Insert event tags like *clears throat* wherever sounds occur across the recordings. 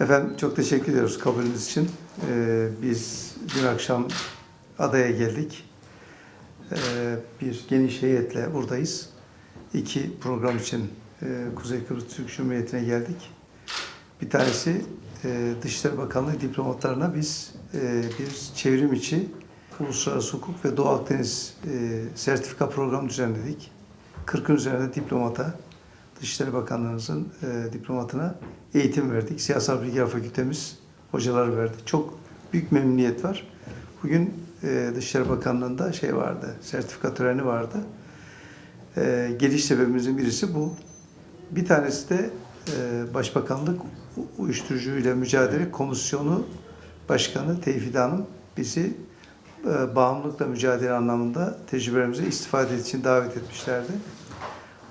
Efendim çok teşekkür ediyoruz kabulünüz için. Ee, biz dün akşam adaya geldik. Ee, bir geniş heyetle buradayız. İki program için e, Kuzey Kıbrıs Türk Cumhuriyeti'ne geldik. Bir tanesi e, Dışişleri Bakanlığı diplomatlarına biz e, bir çevrim içi uluslararası hukuk ve Doğu Akdeniz e, sertifika programı düzenledik. 40'ın üzerinde diplomata, Dışişleri Bakanlığımızın e, diplomatına eğitim verdik. Siyasal Bilgiler Fakültemiz hocalar verdi. Çok büyük memnuniyet var. Bugün e, Dışişleri Bakanlığı'nda şey vardı, sertifika töreni vardı. E, geliş sebebimizin birisi bu. Bir tanesi de e, Başbakanlık Uyuşturucuyla Mücadele Komisyonu Başkanı Tevfik Hanım bizi e, bağımlılıkla mücadele anlamında tecrübelerimize istifade için davet etmişlerdi.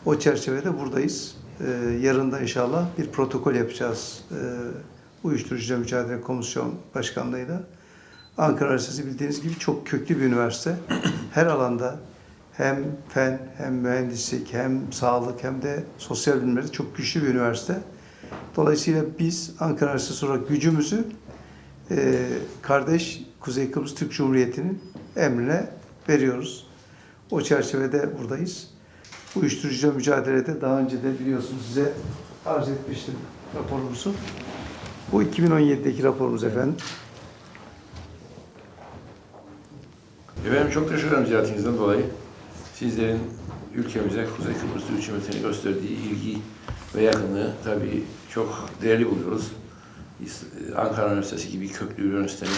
O çerçevede buradayız. E, yarın da inşallah bir protokol yapacağız. E, Uyuşturucuyla Mücadele Komisyon Başkanlığı'yla. Ankara Üniversitesi bildiğiniz gibi çok köklü bir üniversite. *clears throat* Her alanda hem fen, hem mühendislik, hem sağlık, hem de sosyal bilimlerde çok güçlü bir üniversite. Dolayısıyla biz Ankara Üniversitesi olarak gücümüzü e, kardeş Kuzey Kıbrıs Türk Cumhuriyeti'nin emrine veriyoruz. O çerçevede buradayız. Uyuşturucuyla mücadelede daha önce de biliyorsunuz size arz etmiştim raporumuzu. Bu 2017'deki raporumuz efendim. Efendim çok teşekkür ederim ziyaretinizden dolayı. Sizlerin ülkemize, Kuzey Kıbrıs Türk Cumhuriyeti'ne gösterdiği ilgi ve yakınlığı tabii çok değerli buluyoruz. Ankara Üniversitesi gibi köklü bir üniversitenin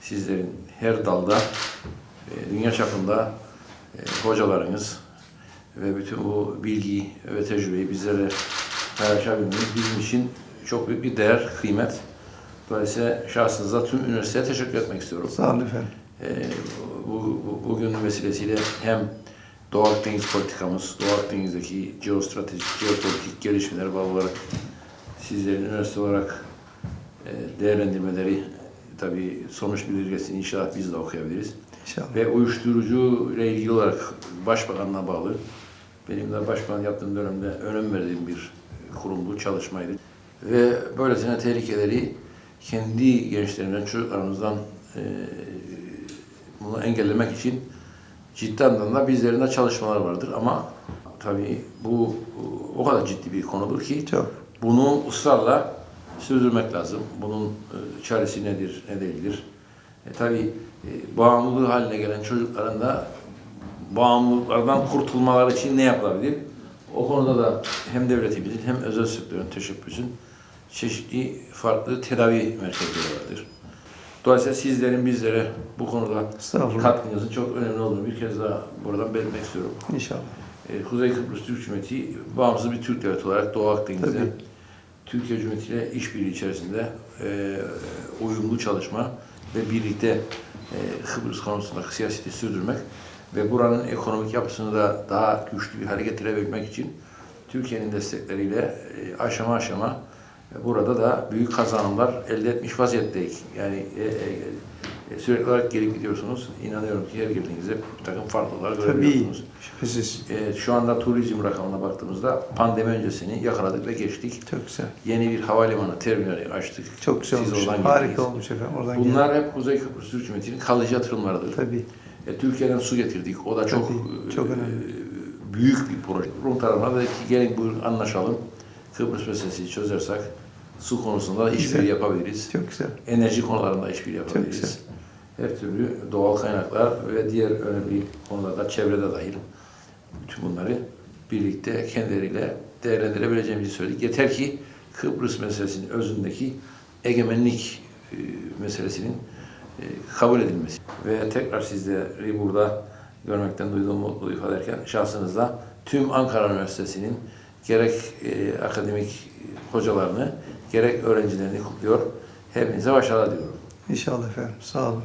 sizlerin her dalda e, dünya çapında e, hocalarınız ve bütün bu bilgi ve tecrübeyi bizlere paylaşabilmeniz bizim için çok büyük bir değer, kıymet. Dolayısıyla şahsınıza tüm üniversiteye teşekkür etmek istiyorum. Sağ olun efendim. Ee, bu, bu, bugün vesilesiyle hem Doğu Akdeniz politikamız, Doğu Akdeniz'deki geostratejik, jeopolitik gelişmeler bağlı olarak sizlerin üniversite olarak e, değerlendirmeleri tabii sonuç bildirgesini inşallah biz de okuyabiliriz. İnşallah. Ve uyuşturucu ile ilgili olarak Başbakan'la bağlı, benim de Başbakan yaptığım dönemde önem verdiğim bir kurumdu, çalışmaydı. Ve böylesine tehlikeleri kendi gençlerimizden, çocuklarımızdan e, bunu engellemek için ciddi anlamda bizlerin de çalışmalar vardır. Ama tabii bu o kadar ciddi bir konudur ki Çok. bunu ısrarla sürdürmek lazım. Bunun e, çaresi nedir, ne değildir? E, tabii e, bağımlılığı haline gelen çocukların da bağımlılıklardan kurtulmaları için ne yapılabilir? O konuda da hem devletimizin hem özel sektörün teşebbüsün çeşitli farklı tedavi merkezleri vardır. Dolayısıyla sizlerin bizlere bu konuda katkınızın çok önemli olduğunu bir kez daha buradan belirtmek istiyorum. İnşallah. Ee, Kuzey Kıbrıs Türk Cumhuriyeti bağımsız bir Türk devleti olarak Doğu Akdeniz'de. Türkiye Cumhuriyeti ile işbirliği içerisinde e, uyumlu çalışma ve birlikte e, Kıbrıs konusundaki siyaseti sürdürmek ve buranın ekonomik yapısını da daha güçlü bir hale getirebilmek için Türkiye'nin destekleriyle e, aşama aşama e, burada da büyük kazanımlar elde etmiş vaziyetteyiz. Yani e, e, e, sürekli olarak gelip gidiyorsunuz. İnanıyorum ki her girdiğinizde bir takım farklılıklar Tabii. görebiliyorsunuz. Şüphesiz. Evet, şu anda turizm rakamına baktığımızda pandemi öncesini yakaladık ve geçtik. Çok güzel. Yeni bir havalimanı terminali açtık. Çok güzel Siz olmuş. Harika geldiniz. olmuş efendim. Oradan Bunlar hep Kuzey Kıbrıs Türk Cumhuriyeti'nin kalıcı yatırımlarıdır. Tabii. E, Türkiye'den su getirdik. O da çok Tabii, e, çok önemli. büyük bir proje. Rum tarafına dedik ki gelin buyurun anlaşalım. Kıbrıs meselesini çözersek su konusunda da işbirliği yapabiliriz. Çok güzel. Enerji konularında işbirliği yapabiliriz. güzel. Her türlü doğal kaynaklar ve diğer önemli konularda çevrede dahil bütün bunları birlikte kendileriyle değerlendirebileceğimizi söyledik. Yeter ki Kıbrıs meselesinin özündeki egemenlik e, meselesinin e, kabul edilmesi. Ve tekrar sizleri burada görmekten duyduğum mutluluğu ifade ederken şahsınızda tüm Ankara Üniversitesi'nin gerek e, akademik hocalarını gerek öğrencilerini kutluyor. Hepinize başarılar diliyorum. İnşallah efendim. Sağ olun.